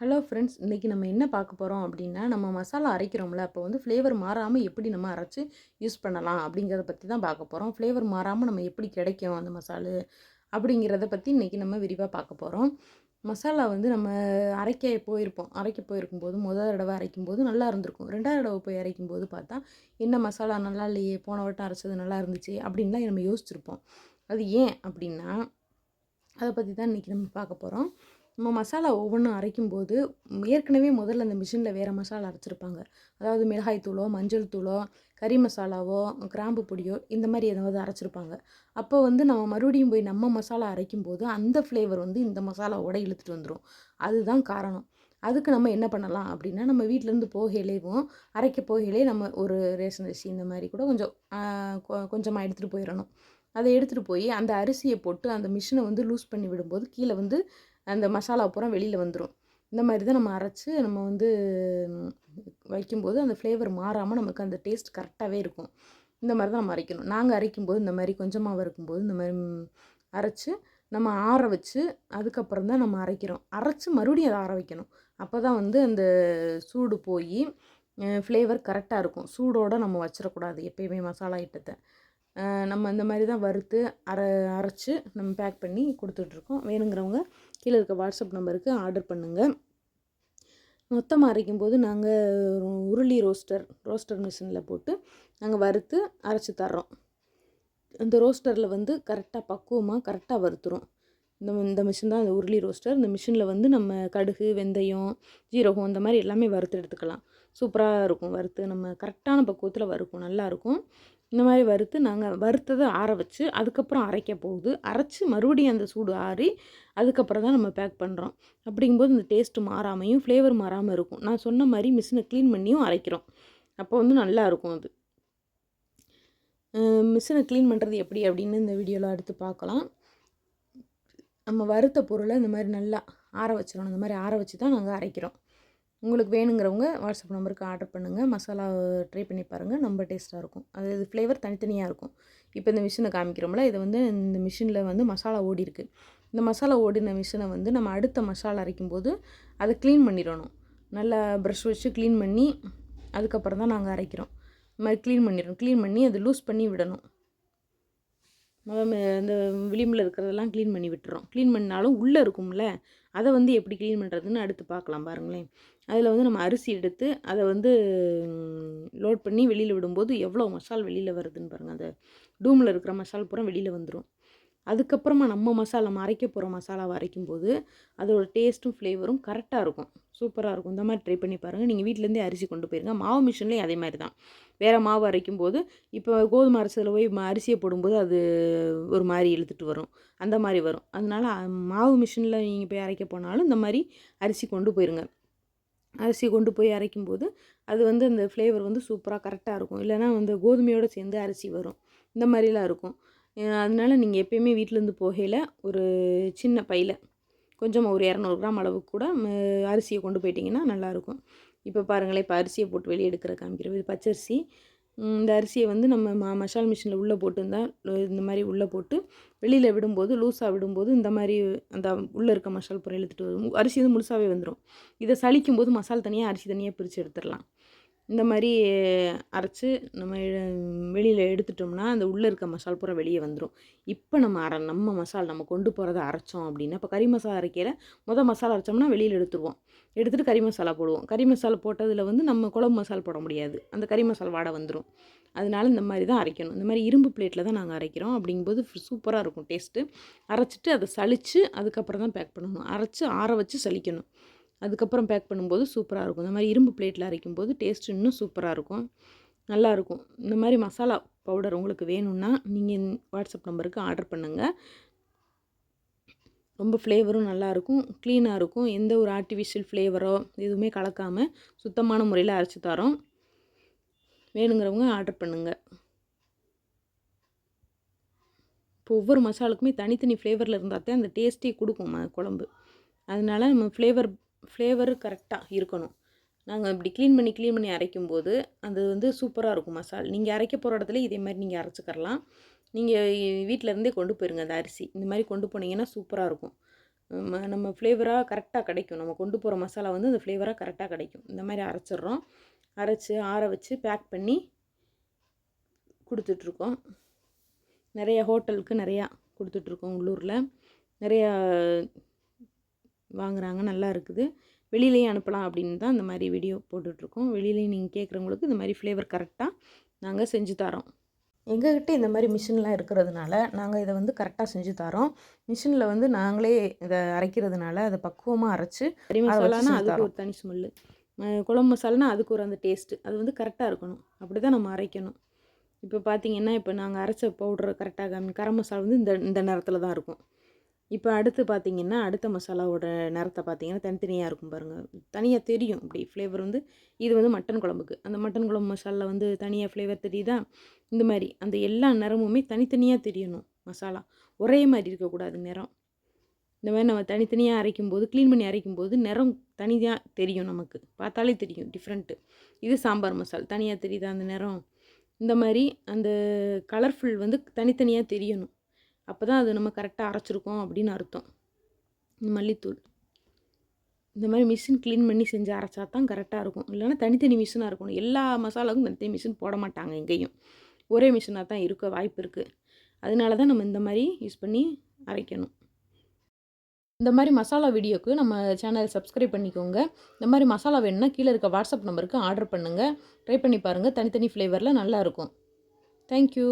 Hello friends இன்றைக்கி நம்ம என்ன பார்க்க போகிறோம் அப்படின்னா நம்ம மசாலா அரைக்கிறோம்ல அப்போ வந்து ஃப்ளேவர் மாறாமல் எப்படி நம்ம அரைச்சி யூஸ் பண்ணலாம் அப்படிங்கிறத பற்றி தான் பார்க்க போகிறோம் ஃப்ளேவர் மாறாமல் நம்ம எப்படி கிடைக்கும் அந்த மசாலு அப்படிங்கிறத பற்றி இன்றைக்கி நம்ம விரிவாக பார்க்க போகிறோம் மசாலா வந்து நம்ம அரைக்க போயிருப்போம். அரைக்க போயிருக்கும்போது முதல் தடவை அரைக்கும்போது நல்லா இருந்திருக்கும். ரெண்டாவது தடவை போய் அரைக்கும்போது பார்த்தா என்ன மசாலா நல்லா இல்லையே போன வட்டம் அரைச்சது நல்லா இருந்துச்சு அப்படின்லாம் நம்ம யோசிச்சிருப்போம். அது ஏன் அப்படின்னா அதை பற்றி தான் இன்றைக்கி நம்ம பார்க்க போகிறோம் நம்ம மசாலா ஒவ்வொன்றும் அரைக்கும்போது ஏற்கனவே முதல்ல அந்த மிஷினில் வேறு மசாலா அரைச்சிருப்பாங்க. அதாவது மிளகாய் தூளோ மஞ்சள் தூளோ கறி மசாலாவோ கிராம்பு பொடியோ இந்த மாதிரி ஏதாவது அரைச்சிருப்பாங்க. அப்போ வந்து நம்ம மறுபடியும் போய் நம்ம மசாலா அரைக்கும்போது அந்த ஃப்ளேவர் வந்து இந்த மசாலாவோட இழுத்துட்டு வந்துடும் அதுதான் காரணம். அதுக்கு நம்ம என்ன பண்ணலாம் அப்படின்னா நம்ம வீட்டிலேருந்து போகையிலேயும் அரைக்க போகையிலே நம்ம ஒரு ரேஷன் அரிசி இந்த மாதிரி கூட கொஞ்சம் கொஞ்சமாக எடுத்துகிட்டு போயிடணும் அதை எடுத்துகிட்டு போய் அந்த அரிசியை போட்டு அந்த மிஷினை வந்து லூஸ் பண்ணி விடும்போது கீழே வந்து அந்த மசாலா பூரா வெளியில் வந்துடும் இந்த மாதிரி தான் நம்ம அரைச்சி நம்ம வந்து வைக்கும்போது அந்த ஃப்ளேவர் மாறாமல் நமக்கு அந்த டேஸ்ட் கரெக்டாகவே இருக்கும். இந்த மாதிரி தான் நம்ம அரைக்கணும். நாங்கள் அரைக்கும்போது இந்த மாதிரி கொஞ்சமாக இருக்கும்போது இந்த மாதிரி அரைச்சி அரைச்சு நம்ம ஆற வச்சு அதுக்கப்புறம் தான் நம்ம அரைக்கிறோம். அரைச்சி மறுபடியும் அதை ஆற வைக்கணும். அப்போ தான் வந்து அந்த சூடு போய் ஃப்ளேவர் கரெக்டாக இருக்கும். சூடோடு நம்ம வச்சிடக்கூடாது எப்பயுமே மசாலா ஐட்டத்தை. நம்ம இந்த மாதிரி தான் வறுத்து அரை அரைச்சி நம்ம பேக் பண்ணி கொடுத்துட்ருக்கோம். வேணுங்கிறவங்க கீழே இருக்க வாட்ஸ்அப் நம்பருக்கு ஆர்டர் பண்ணுங்கள் மொத்தமாக அரைக்கும்போது நாங்கள் உருளி ரோஸ்டர் ரோஸ்டர் மிஷினில் போட்டு நாங்கள் வறுத்து அரைச்சி தர்றோம். இந்த ரோஸ்டரில் வந்து கரெக்டாக பக்குவமாக கரெக்டாக வறுத்துரும். இந்த இந்த மிஷின் தான் அந்த உருளி ரோஸ்டர் இந்த மிஷினில் வந்து நம்ம கடுகு வெந்தயம் ஜீரகம் இந்த மாதிரி எல்லாமே வறுத்து எடுத்துக்கலாம். சூப்பராக இருக்கும் வறுத்து. நம்ம கரெக்டான பக்குவத்தில் வறுக்கும் நல்லாயிருக்கும் இந்த மாதிரி வறுத்து நாங்கள் வறுத்ததை ஆற வச்சு அதுக்கப்புறம் அரைக்க போகுது. அரைச்சி மறுபடியும் அந்த சூடு ஆறி அதுக்கப்புறம் தான் நம்ம பேக் பண்ணுறோம் அப்படிங்கும்போது இந்த டேஸ்ட்டு மாறாமையும் ஃப்ளேவர் மாறாமல் இருக்கும். நான் சொன்ன மாதிரி மிஷினை க்ளீன் பண்ணியும் அரைக்கிறோம். அப்போ வந்து நல்லா இருக்கும் அது. மிஷினை க்ளீன் பண்ணுறது எப்படி அப்படின்னு இந்த வீடியோவில் எடுத்து பார்க்கலாம். நம்ம வறுத்த பொருளை இந்த மாதிரி நல்லா ஆற வச்சிடணும். இந்த மாதிரி ஆற வச்சு தான் நாங்கள் அரைக்கிறோம். உங்களுக்கு வேணுங்கிறவங்க வாட்ஸ்அப் நம்பருக்கு ஆர்டர் பண்ணுங்கள் மசாலா ட்ரை பண்ணி பாருங்கள் ரொம்ப டேஸ்ட்டாக இருக்கும். அது இது ஃப்ளேவர் தனித்தனியாக இருக்கும். இப்போ இந்த மிஷினை காமிக்கிறோம்ல இது வந்து இந்த மிஷினில் வந்து மசாலா ஓடி இருக்கு. இந்த மசாலா ஓடின மிஷினை வந்து நம்ம அடுத்த மசாலா அரைக்கும்போது அதை க்ளீன் பண்ணிடணும். நல்லா ப்ரஷ் வச்சு க்ளீன் பண்ணி அதுக்கப்புறம் தான் நாங்கள் அரைக்கிறோம். இந்த மாதிரி க்ளீன் பண்ணிடணும். க்ளீன் பண்ணி அதை லூஸ் பண்ணி விடணும். இந்த விளிம்பில் இருக்கிறதெல்லாம் க்ளீன் பண்ணி விட்டுறோம். க்ளீன் பண்ணாலும் உள்ளே இருக்கும்ல அதை வந்து எப்படி க்ளீன் பண்ணுறதுன்னு அடுத்து பார்க்கலாம் பாருங்களேன். அதில் வந்து நம்ம அரிசி எடுத்து அதை வந்து லோட் பண்ணி வெளியில் விடும்போது எவ்வளோ மசால் வெளியில் வருதுன்னு பாருங்கள் அந்த டூமில் இருக்கிற மசால் பூரா வெளியில் வந்துடும் அதுக்கப்புறமா நம்ம மசாலா அரைக்க போகிற மசாலாவை அரைக்கும்போது அதோட டேஸ்ட்டும் ஃப்ளேவரும் கரெக்டாக இருக்கும். சூப்பராக இருக்கும். இந்த மாதிரி ட்ரை பண்ணி பாருங்கள் நீங்கள் வீட்டிலேருந்தே அரிசி கொண்டு போயிருங்க. மாவு மிஷின்லேயும் அதே மாதிரி தான். வேறு மாவு அரைக்கும் போது இப்போ கோதுமை அரிசியில் போய் அரிசியை போடும்போது அது ஒரு மாதிரி இழுத்துட்டு வரும். அந்த மாதிரி வரும். அதனால மாவு மிஷினில் நீங்கள் போய் அரைக்க போனாலும் இந்த மாதிரி அரிசி கொண்டு போயிருங்க. அரிசி கொண்டு போய் அரைக்கும்போது அது வந்து அந்த ஃப்ளேவர் வந்து சூப்பராக கரெக்டாக இருக்கும். இல்லைன்னா வந்து கோதுமையோடு சேர்ந்து அரிசி வரும். இந்த மாதிரிலாம் இருக்கும். அதனால நீங்கள் எப்பயுமே வீட்டிலேருந்து போகையில் ஒரு சின்ன பையில் கொஞ்சமாக ஒரு இரநூறு கிராம் அளவுக்கு கூட அரிசியை கொண்டு போயிட்டிங்கன்னா நல்லாயிருக்கும். இப்போ பாருங்களேன் இப்போ அரிசியை போட்டு வெளியே எடுக்கிற காமிக்கிறோம் இது பச்சரிசி. இந்த அரிசியை வந்து நம்ம ம மசால் மிஷினில் உள்ளே போட்டுருந்தா இந்த மாதிரி உள்ளே போட்டு வெளியில் விடும்போது லூஸாக விடும்போது இந்த மாதிரி அந்த உள்ளே இருக்க மசால் பொருள் இழுத்துட்டு வரும். அரிசி வந்து முழுசாகவே வந்துடும் இதை சளிக்கும் போது மசால் தனியாக அரிசி தனியாக பிரித்து எடுத்துடலாம். இந்த மாதிரி அரைச்சி நம்ம வெளியில் எடுத்துட்டோம்னா அந்த உள்ளே இருக்க மசால் பூரா வெளியே வந்துடும் இப்போ நம்ம அரை நம்ம மசால் நம்ம கொண்டு போகிறத அரைச்சோம் அப்படின்னா இப்போ கறி மசாலா அரைக்கையில் மொதல் மசாலா அரைச்சோம்னா வெளியில் எடுத்துருவோம். எடுத்துகிட்டு கறி மசாலா போடுவோம். கறி மசாலா போட்டதில் வந்து நம்ம குழம்பு மசால் போட முடியாது. அந்த கறி மசால் வாடை வந்துடும் அதனால இந்த மாதிரி தான் அரைக்கணும். இந்த மாதிரி இரும்பு பிளேட்டில் தான் நாங்கள் அரைக்கிறோம். அப்படிங்கும்போது சூப்பராக இருக்கும் டேஸ்ட்டு. அரைச்சிட்டு அதை சளிச்சு அதுக்கப்புறம் தான் பேக் பண்ணணும். அரைச்சி ஆற வச்சு சலிக்கணும் அதுக்கப்புறம் பேக் பண்ணும்போது சூப்பராக இருக்கும். இந்த மாதிரி இரும்பு பிளேட்டில் அரைக்கும்போது டேஸ்ட் இன்னும் சூப்பராக இருக்கும். நல்லாயிருக்கும் இந்த மாதிரி மசாலா பவுடர் உங்களுக்கு வேணும்னா நீங்கள் வாட்ஸ்அப் நம்பருக்கு ஆர்டர் பண்ணுங்கள் ரொம்ப ஃப்ளேவரும் நல்லாயிருக்கும் க்ளீனாக இருக்கும். எந்த ஒரு ஆர்டிஃபிஷியல் ஃப்ளேவரோ எதுவுமே கலக்காமல் சுத்தமான முறையில் அரைச்சி தரோம். வேணுங்கிறவங்க ஆர்டர் பண்ணுங்கள் இப்போ ஒவ்வொரு மசாலுக்குமே தனித்தனி ஃப்ளேவரில் இருந்தால் தான் அந்த டேஸ்ட்டே கொடுக்கும் குழம்பு. அதனால நம்ம ஃப்ளேவர் ஃப்ளேவர் கரெக்டாக இருக்கணும். நாங்கள் இப்படி க்ளீன் பண்ணி க்ளீன் பண்ணி அரைக்கும்போது அது வந்து சூப்பராக இருக்கும் மசால் நீங்கள் அரைக்க போகிற இடத்துல இதே மாதிரி நீங்கள் அரைச்சிக்கரலாம் நீங்கள் வீட்டிலேருந்தே கொண்டு போயிருங்க அந்த அரிசி. இந்த மாதிரி கொண்டு போனீங்கன்னா சூப்பராக இருக்கும். நம்ம ஃப்ளேவராக கரெக்டாக கிடைக்கும். நம்ம கொண்டு போகிற மசாலா வந்து அந்த ஃப்ளேவராக கரெக்டாக கிடைக்கும். இந்த மாதிரி அரைச்சிட்றோம். அரைச்சி ஆற வச்சு பேக் பண்ணி கொடுத்துட்ருக்கோம். நிறைய ஹோட்டலுக்கு நிறையா கொடுத்துட்ருக்கோம் உள்ளூரில். நிறையா வாங்குறாங்க நல்லா இருக்குது. வெளியிலையும் அனுப்பலாம் அப்படின்னு தான் இந்த மாதிரி வீடியோ போட்டுட்ருக்கோம். வெளியிலையும் நீங்கள் கேட்குறவங்களுக்கு இந்த மாதிரி ஃப்ளேவர் கரெக்டாக நாங்கள் செஞ்சு தரோம். எங்ககிட்ட இந்த மாதிரி மிஷின்லாம் இருக்கிறதுனால நாங்கள் இதை வந்து கரெக்டாக செஞ்சு தரோம். மிஷினில் வந்து நாங்களே இதை அரைக்கிறதுனால அதை பக்குவமாக அரைச்சி கறி மசாலானா அதுக்கு. ஒரு தனி ஸ்மெல்லு குழம்பு மசாலானா அதுக்கு ஒரு அந்த டேஸ்ட்டு அது வந்து கரெக்டாக இருக்கணும். அப்படி தான் நம்ம அரைக்கணும். இப்போ பார்த்தீங்கன்னா இப்போ நாங்கள் அரைச்ச பவுட்ரு கரெக்டாக கரம் மசாலா வந்து இந்த இந்த நேரத்தில் தான் இருக்கும். இப்போ அடுத்து பார்த்தீங்கன்னா அடுத்த மசாலாவோட நிறத்தை பார்த்தீங்கன்னா தனித்தனியாக இருக்கும் பாருங்கள் தனியாக தெரியும். அப்படி ஃப்ளேவர் வந்து இது வந்து மட்டன் குழம்புக்கு. அந்த மட்டன் குழம்பு மசாலா வந்து தனியாக ஃப்ளேவர் தெரியுதா? இந்த மாதிரி. அந்த எல்லா நிறமுமே தனித்தனியாக தெரியணும். மசாலா. ஒரே மாதிரி இருக்கக்கூடாது நிறம். இந்த மாதிரி நம்ம தனித்தனியாக அரைக்கும் போது க்ளீன் பண்ணி அரைக்கும் போது நிறம் தனியாக தெரியும் நமக்கு. பார்த்தாலே தெரியும். டிஃப்ரெண்ட்டு இது சாம்பார் மசால். தனியாக தெரியுதா அந்த நிறம்? இந்த மாதிரி அந்த கலர்ஃபுல் வந்து தனித்தனியாக தெரியணும். அப்போ தான் அது நம்ம கரெக்டாக அரைச்சிருக்கோம் அப்படின்னு அர்த்தம். இந்த மல்லித்தூள். இந்த மாதிரி மிஷின் க்ளீன் பண்ணி செஞ்சு அரைச்சா தான் கரெக்டாக இருக்கும். இல்லைனா தனித்தனி மிஷினாக இருக்கணும். எல்லா மசாலாவுக்கும் தனித்தனி மிஷின் போட மாட்டாங்க எங்கேயும். ஒரே மிஷினாக தான் இருக்க வாய்ப்பு இருக்குது அதனால தான் நம்ம இந்த மாதிரி யூஸ் பண்ணி அரைக்கணும். இந்த மாதிரி மசாலா வீடியோக்கு நம்ம சேனல் சப்ஸ்கிரைப் பண்ணிக்கோங்க. இந்த மாதிரி மசாலா வேணும்னா கீழே இருக்க வாட்ஸ்அப் நம்பருக்கு ஆர்டர் பண்ணுங்கள் ட்ரை பண்ணி பாருங்கள் தனித்தனி ஃப்ளேவரில் நல்லாயிருக்கும் தேங்க்யூ